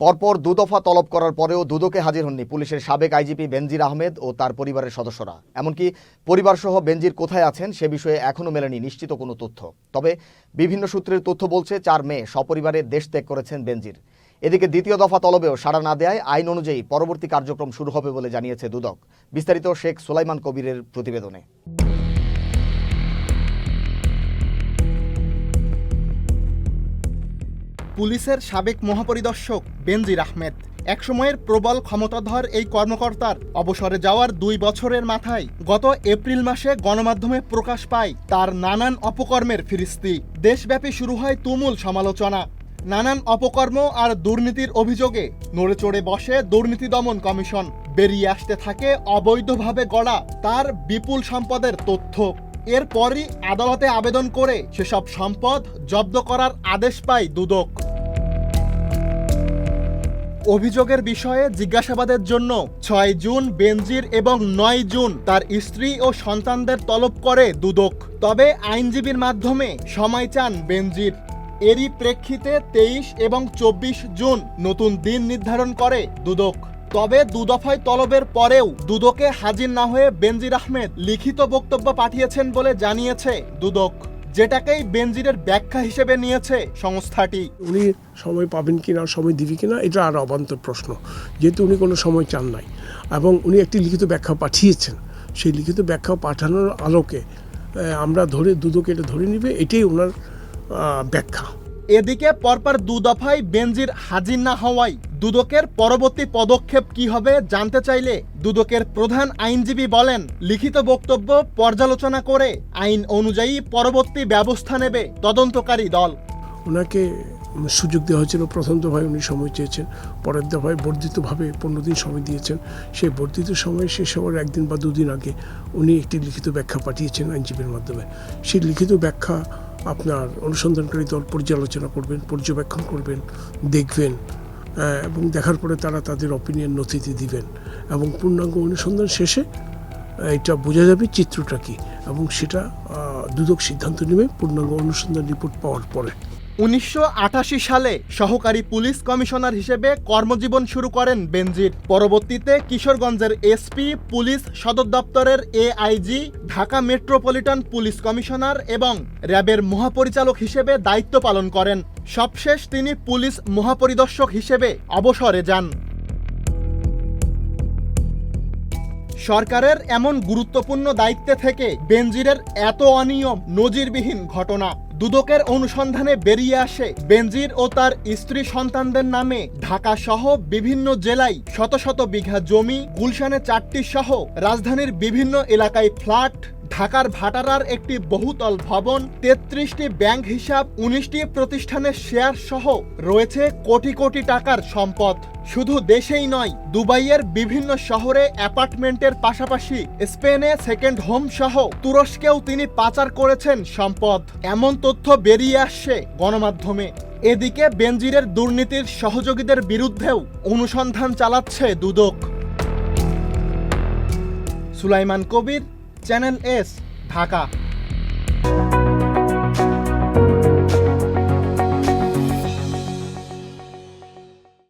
পরপর দুদফা তলব করার পরেও দুদকে হাজির হননি পুলিশের সাবেক আইজিপি বেনজির আহমেদ ও তার পরিবারের সদস্যরা। এমনকি পরিবারসহ বেনজির কোথায় আছেন সে বিষয়ে এখনও মেলেনি নিশ্চিত কোনো তথ্য। তবে বিভিন্ন সূত্রের তথ্য বলছে, চার মে সপরিবারে দেশ ত্যাগ করেছেন বেনজির। এদিকে দ্বিতীয় দফা তলবেও সাড়া না দেয় আইন অনুযায়ী পরবর্তী কার্যক্রম শুরু হবে বলে জানিয়েছে দুদক। বিস্তারিত শেখ সুলাইমান কবিরের প্রতিবেদনে। পুলিশের সাবেক মহাপরিদর্শক বেনজির আহমেদ। একসময়ের প্রবল ক্ষমতাধর এই কর্মকর্তার অবসরে যাওয়ার দুই বছরের মাথায় গত এপ্রিল মাসে গণমাধ্যমে প্রকাশ পায় তার নানান অপকর্মের ফিরিস্তি। দেশব্যাপী শুরু হয় তুমুল সমালোচনা। নানান অপকর্ম আর দুর্নীতির অভিযোগে নড়েচড়ে বসে দুর্নীতি দমন কমিশন। বেরিয়ে আসতে থাকে অবৈধভাবে গড়া তার বিপুল সম্পদের তথ্য। এরপরই আদালতে আবেদন করে সেসব সম্পদ জব্দ করার আদেশ পায় দুদক। অভিযোগের বিষয়ে জিজ্ঞাসাবাদের জন্য ছয় জুন, বেনজির এবং নয় জুন তার স্ত্রী ও সন্তানদের তলব করে দুদক। তবে আইনজীবীর মাধ্যমে সময় চান বেনজির। এরই প্রেক্ষিতে তেইশ এবং চব্বিশ জুন নতুন দিন নির্ধারণ করে দুদক। তবে দুদফায় তলবের পরেও দুদকে হাজির না হয়ে বেনজির আহমেদ লিখিত বক্তব্য পাঠিয়েছেন বলে জানিয়েছে দুদক। যেটাকেই বেনজিরের ব্যাখ্যা হিসেবে নিয়েছে সংস্থাটি। উনি সময় পাবেন কিনা, সময় দিবি কিনা, এটা আর অবান্তর প্রশ্ন। যেহেতু উনি কোনো সময় চান নাই, এবং উনি একটি লিখিত ব্যাখ্যা পাঠিয়েছেন। সেই লিখিত ব্যাখ্যা পাঠানোর আলোকে আমরা ধরে, দুদক এটা ধরে নিবে, এটাই ওনার ব্যাখ্যা। এদিকে পরপর দু দফায় বেনজির হাজির না হওয়ায় দুদকের পরবর্তী পদক্ষেপ কি হবে জানতে চাইলে দুদকের প্রধান আইনজীবী বলেন, লিখিত বক্তব্য পর্যালোচনা করে আইন অনুযায়ী পরবর্তী ব্যবস্থা নেবে তদন্তকারী দল। ওনাকে সুযোগ দেওয়া হয়েছিল। প্রথম দফায় উনি সময় চেয়েছেন, পরের দফায় বর্ধিতভাবে পনেরো দিন সময় দিয়েছেন। সেই বর্ধিত সময় শেষ হওয়ার একদিন বা দুদিন আগে উনি একটি লিখিত ব্যাখ্যা পাঠিয়েছেন আইনজীবীর মাধ্যমে। সেই লিখিত ব্যাখ্যা আপনার অনুসন্ধানকারী দল পর্যালোচনা করবেন, পর্যবেক্ষণ করবেন, দেখবেন এবং দেখার পরে তারা তাদের অপিনিয়ন নথিতে দিবেন। এবং পূর্ণাঙ্গ অনুসন্ধান শেষে এটা বোঝা যাবে চিত্রটা কী, এবং সেটা দুদক সিদ্ধান্ত নেবে পূর্ণাঙ্গ অনুসন্ধান রিপোর্ট পাওয়ার পরে। উনিশশো আঠাশি সালে সহকারী পুলিশ কমিশনার হিসেবে কর্মজীবন শুরু করেন বেনজির। পরবর্তীতে কিশোরগঞ্জের এসপি, পুলিশ সদর দপ্তরের AIG, Dhaka metropolitan police commissioner এবং র্যাবের মহাপরিচালক হিসেবে দায়িত্ব পালন করেন। সবশেষ তিনি পুলিশ মহাপরিদর্শক হিসেবে অবসরে যান। সরকারের এমন গুরুত্বপূর্ণ দায়িত্বে থেকে বেনজিরের এত অনিয়ম, নজিরবিহীন ঘটনা। দুদকের অনুসন্ধানে বেরিয়ে আসে বেনজির ও তার স্ত্রী সন্তানদের নামে ঢাকা সহ বিভিন্ন জেলায় শত শত বিঘা জমি, গুলশানে চারটি সহ রাজধানীর বিভিন্ন এলাকায় ফ্ল্যাট ঢাকার ভাটারার একটি বহুতল ভবন, তেত্রিশটি ব্যাংক হিসাব, উনিশটি প্রতিষ্ঠানের শেয়ার সহ রয়েছে কোটি কোটি টাকার সম্পদ। শুধু দেশেই নয়, দুবাইয়ের বিভিন্ন শহরে অ্যাপার্টমেন্টের পাশাপাশি স্পেনে সেকেন্ড হোম সহ তুরস্কেও তিনি পাচার করেছেন সম্পদ। এমন তথ্য বেরিয়ে আসছে গণমাধ্যমে। এদিকে বেনজিরের দুর্নীতির সহযোগীদের বিরুদ্ধেও অনুসন্ধান চালাচ্ছে দুদক। Sulaiman Kabir channel S Dhaka